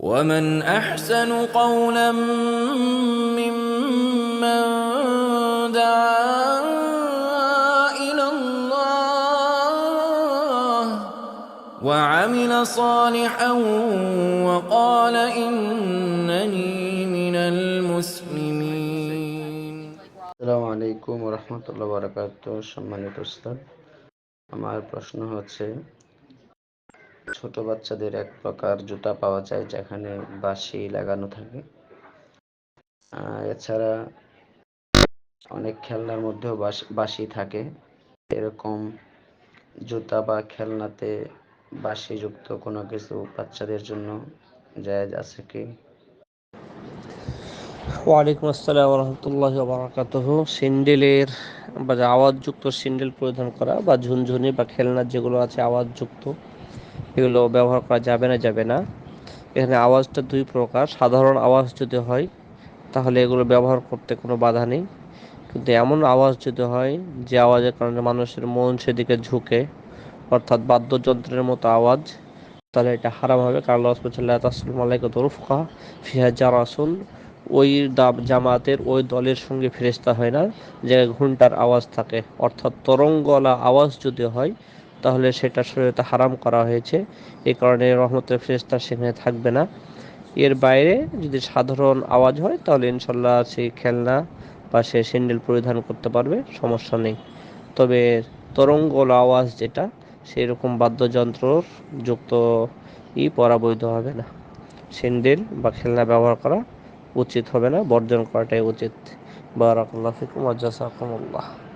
ومن احسن قولا ممن دعا الى الله وعمل صالحا وقال انني من المسلمين আসসালামু আলাইকুম রহমতুল্লাহ বারাকাত সম্মানিত উস্তাদ আমার প্রশ্ন হচ্ছে ছোট বাচ্চাদের এক প্রকার জুতা পাওয়া যায় যেখানে বাঁশি লাগানো থাকে। এছাড়া অনেক খেলনার মধ্যেও বাঁশ- থাকে। এরকম জুতা বা খেলনাতে বাঁশিযুক্ত কোনো কিছু বাচ্চাদের জন্য জায়েজ আছে কি? ওয়ালাইকুম আসসালাম রহমতুল্লাহ বারাকাতুহ সিন্ডেলের বা আওয়াজযুক্ত সিন্ডেল পরিধান করা বা ঝুনঝুনি বা খেলনার যেগুলো আছে আওয়াজযুক্ত এগুলো ব্যবহার করা যাবে না যাবে না। এখানে আওয়াজটা দুই প্রকার। সাধারণ আওয়াজ যদি হয়, তাহলে এগুলো ব্যবহার করতে কোনো বাধা নেই। কিন্তু এমন আওয়াজ যদি হয়, যে আওয়াজের কারণে মানুষের মন সেদিকে ঝুঁকে, অর্থাৎ বাদ্যযন্ত্রের মতো আওয়াজ, তাহলে এটা হারাম হবে। কারণ আল্লাহ সুবহানাহু তাসলিম আলাইকুম রুফকা ফিহা ওই জামাতের ওই দলের সঙ্গে ফেরেস্তা হয় না, যে ঘণ্টার আওয়াজ থাকে। অর্থাৎ তরঙ্গলা আওয়াজ যদি হয় তাহলে সেটা শরীয়তে হারাম করা হয়েছে। এই কারণে রহমতের ফেরেস্তা সেখানে থাকবে না। এর বাইরে যদি সাধারণ আওয়াজ হয়, তাহলে ইনশাল্লাহ সেই খেলনা বা সে স্যান্ডেল পরিধান করতে পারবে, সমস্যা নেই। তবে তরঙ্গল আওয়াজ যেটা সেই রকম বাদ্যযন্ত্র যুক্ত ই পরা বৈধ হবে না। স্যান্ডেল বা খেলনা ব্যবহার করা উচিত হবে না, বর্জন করাটাই উচিত। বারাকাল্লাহ ফিকুম ওয়া জাযাকুমুল্লাহ।